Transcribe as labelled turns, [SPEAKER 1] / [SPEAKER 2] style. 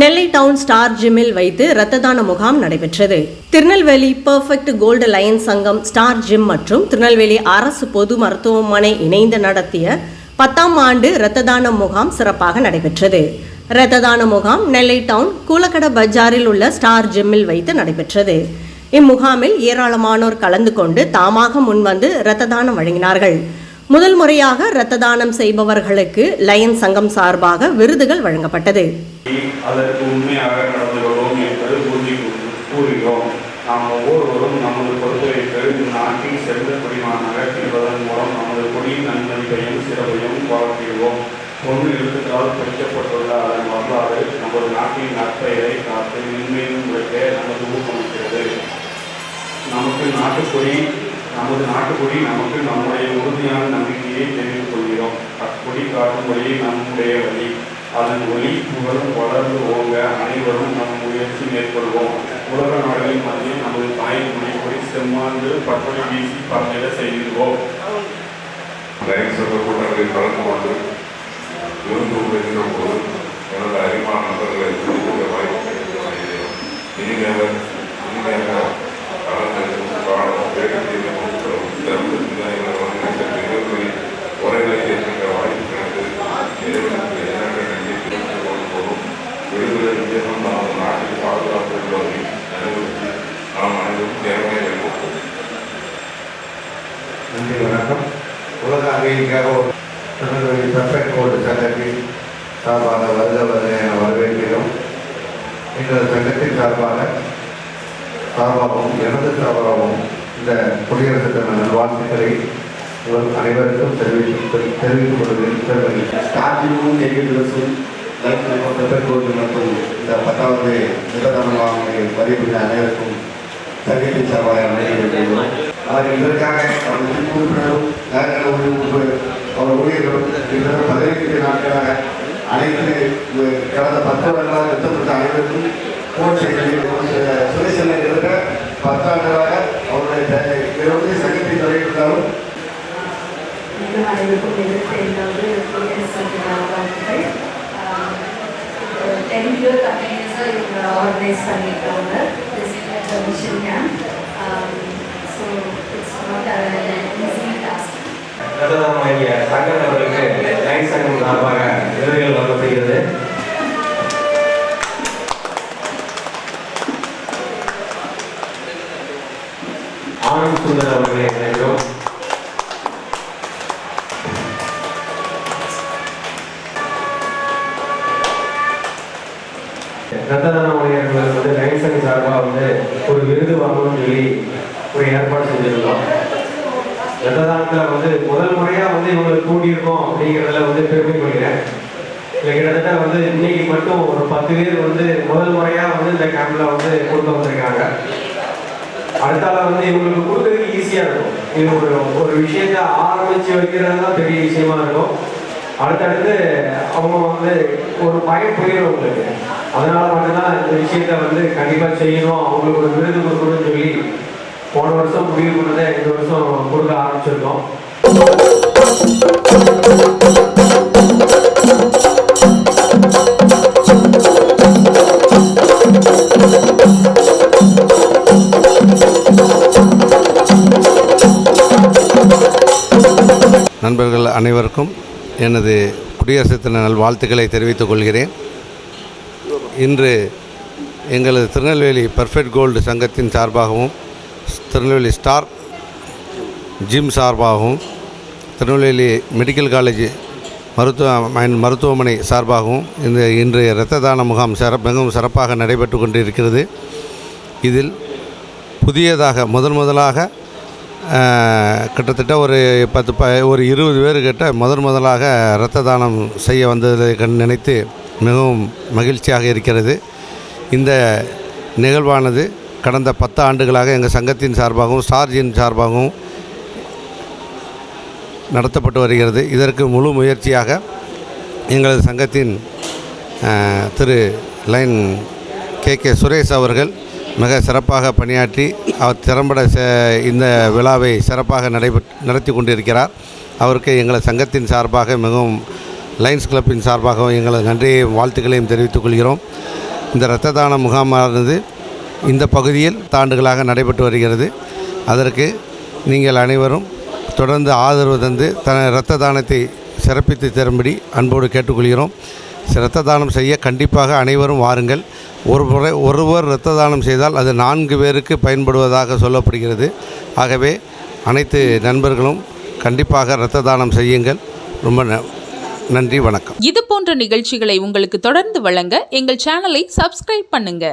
[SPEAKER 1] நெல்லை down star ஜிம்மில் வைத்து இரத்த தான முகாம் நடைபெற்றது. திருநெல்வேலி பெர்ஃபெக்ட் கோல்டு லயன்ஸ் சங்கம் ஸ்டார் ஜிம் மற்றும் திருநெல்வேலி அரசு பொது மருத்துவமனை இணைந்து நடத்திய பத்தாம் ஆண்டு இரத்த தான முகாம் சிறப்பாக நடைபெற்றது. இரத்த தான முகாம் நெல்லை டவுன் கூலக்கட பஜாரில் உள்ள ஸ்டார் ஜிம்மில் வைத்து நடைபெற்றது. இம்முகாமில் ஏராளமானோர் கலந்து கொண்டு தாமாக முன்வந்து இரத்த தானம் வழங்கினார்கள். முதல் முறையாக இரத்த தானம் செய்பவர்களுக்கு லயன் சங்கம் சார்பாக விருதுகள் வழங்கப்பட்டது.
[SPEAKER 2] அதற்கு உண்மையாக நடந்து கொள்வோம் உறுதி கூறுகிறோம். நாம் ஒவ்வொருவரும் நமது நாட்டின் சிறந்த குடிமகனாக மூலம் நமது கொடியின் நன்மதிப்பையும் சிறப்பையும் வளர்த்திடுவோம் பொண்ணு எழுத்துக்களால் அதன் வரலாறு நமது நாட்டின் நற்பெயரை காத்து மென்மேலும் உழைக்க நமது ஊக்கமளிக்கிறது நமக்கு நாட்டுக்குடி நமது நாட்டுக்கொடி நமக்கு நம்முடைய உறுதியான நம்பிக்கையை தெரிவித்துக் கொள்கிறோம். அக்கொடி காட்டும் வழி நம்முடைய வழி. அதன் ஒளி புகழும் வளர்ந்து ஓங்க அனைவரும் நம் முயற்சி மேற்கொள்வோம். உலக நாடுகளின் மத்தியில் நமது தாய் மொழிப்படி செம்மாண்டு பட்டொலி வீசி பரவிட செய்திருவோம்
[SPEAKER 3] லயன்ஸ் கூட்டங்களில் கலந்து கொண்டு விருந்து உபயோகிக்கிற போது எனது அறிமா நண்பர்களை சந்திக்க வாய்ப்பு கிடைக்கிறது இனிமேல இனிமேல கலந்து காணும் வேகத்தையும் நன்றி
[SPEAKER 4] வணக்கம். உலக அமைதிக்காக திருநெல்வேலி பெர்ஃபெக்ட் கோல்டு சங்கத்தின் சார்பாக வருக என வரவேற்கிறோம். இந்த சங்கத்தின் சார்பாக சார்பாகவும் எனது சார்பாகவும் இந்த குடியரசு தின நல்வாழ்த்துக்களை இவர் அனைவருக்கும் தெரிவித்து தெரிவித்துக் கொள்வதில் பெருமகிழ்ச்சி
[SPEAKER 5] ஸ்டார்டிங்கும் எங்கிருந்தும் பெற்றோர்கள் மற்றும் இந்த பத்தாவது நிலதனமாக பதிவுள்ள அனைவருக்கும் சங்கத்தின் சார்பாக நடைபெறுகிறோம் அவர் இதற்காக அவர் உறுப்பினரும் அவர் ஊழியர்களும் கிட்டத்தட்ட பதினைந்து நாட்களாக அனைத்து கடந்த பத்து வருடங்களாக திட்டப்பட்ட அனைவருக்கும் போன் செய்தி சுரேஷன் இருக்கிற பத்தாண்டுகளாக த- இவருடைய சங்கத்தின் தலைவர்களாலும்
[SPEAKER 6] அனைவருக்கும் எதிர்த்து இரண்டாவது குடியரசு வாழ்த்துக்கள் டென் இயர் கண்டினியூஸாக இவங்க ஆர்கனைஸ் பண்ணியிருக்காங்க this mission camp so it's not easy task
[SPEAKER 7] சங்கம் சார்பாக ஆனந்த் அவர்களை அழைக்கிறோம் ரத்ததான ஊழியர்களுக்கு வந்து லைன் சங்கம் சார்பாக வந்து ஒரு விருது வாங்கணும்னு சொல்லி ஒரு ஏற்பாடு செஞ்சிருந்தோம். ரத்ததானத்தில் வந்து முதல் முறையாக வந்து இவங்களுக்கு கூட்டியிருக்கோம் அப்படிங்கிறதுல வந்து பெருமை கொள்கிறேன். இல்லை கிட்டத்தட்ட வந்து இன்னைக்கு மட்டும் ஒரு பத்து பேர் வந்து முதல் முறையாக வந்து இந்த கேம்பில் வந்து கொடுக்க வந்திருக்காங்க. அடுத்தால வந்து இவங்களுக்கு கொடுக்கறதுக்கு ஈஸியாக இருக்கும். இது ஒரு ஒரு விஷயத்த ஆரம்பித்து வைக்கிறது தான் பெரிய விஷயமா இருக்கும். அடுத்தடுத்து அவங்க வந்து ஒரு பயம் போயிடும் உங்களுக்கு அதனால மட்டும்தான் இந்த விஷயத்த வந்து கண்டிப்பாக செய்யணும். அவங்களுக்கு ஒரு விருது கொடுக்கணும்னு சொல்லி போன வருஷம் முடிவு பண்ணதை இந்த வருஷம் கொடுக்க ஆரம்பிச்சிருக்கோம்.
[SPEAKER 8] நண்பர்கள் அனைவருக்கும் எனது குடியரசு தின நல்வாழ்த்துக்களை தெரிவித்துக் கொள்கிறேன். இன்று எங்களது திருநெல்வேலி பர்ஃபெக்ட் கோல்டு சங்கத்தின் சார்பாகவும் திருநெல்வேலி ஸ்டார் ஜிம் சார்பாகவும் திருநெல்வேலி மெடிக்கல் காலேஜ் மருத்துவ மருத்துவமனை சார்பாகவும் இந்த இன்றைய இரத்த தான முகாம் சிற மிகவும் சிறப்பாக நடைபெற்று கொண்டிருக்கிறது. இதில் புதியதாக முதன் முதலாக கிட்டத்தட்ட ஒரு பத்து ப ஒரு இருபது பேர் கிட்ட முதன் முதலாக இரத்த தானம் செய்ய வந்ததை கண் நினைத்து மிகவும் மகிழ்ச்சியாக இருக்கிறது. இந்த நிகழ்வானது கடந்த பத்து ஆண்டுகளாக எங்கள் சங்கத்தின் சார்பாகவும் ஸ்டார்ஜின் சார்பாகவும் நடத்தப்பட்டு வருகிறது. இதற்கு முழு முயற்சியாக எங்களது சங்கத்தின் Thiru Lion K K Suresh அவர்கள் மிக சிறப்பாக பணியாற்றி அவர் திறம்பட இந்த விழாவை சிறப்பாக நடைபெற் நடத்தி கொண்டிருக்கிறார். அவருக்கு எங்களது சங்கத்தின் சார்பாக மிகவும் லயன்ஸ் கிளப்பின் சார்பாகவும் எங்களது நன்றியையும் வாழ்த்துக்களையும் தெரிவித்துக் கொள்கிறோம். இந்த இரத்த தான முகாமானது இந்த பகுதியில் தாண்டுகளாக நடைபெற்று வருகிறது. அதற்கு நீங்கள் அனைவரும் தொடர்ந்து ஆதரவு தந்து த இரத்த தானத்தை சிறப்பித்து தரும்படி அன்போடு கேட்டுக்கொள்கிறோம். இரத்த தானம் செய்ய கண்டிப்பாக அனைவரும் வாருங்கள். ஒரு முறை ஒருவர் இரத்த தானம் செய்தால் அது நான்கு பேருக்கு பயன்படுவதாக சொல்லப்படுகிறது. ஆகவே அனைத்து நண்பர்களும் கண்டிப்பாக இரத்த தானம் செய்யுங்கள். ரொம்ப ந- நன்றி வணக்கம்.
[SPEAKER 9] இது போன்ற நிகழ்ச்சிகளை உங்களுக்கு தொடர்ந்து வழங்க எங்கள் சேனலை சப்ஸ்கிரைப் பண்ணுங்க.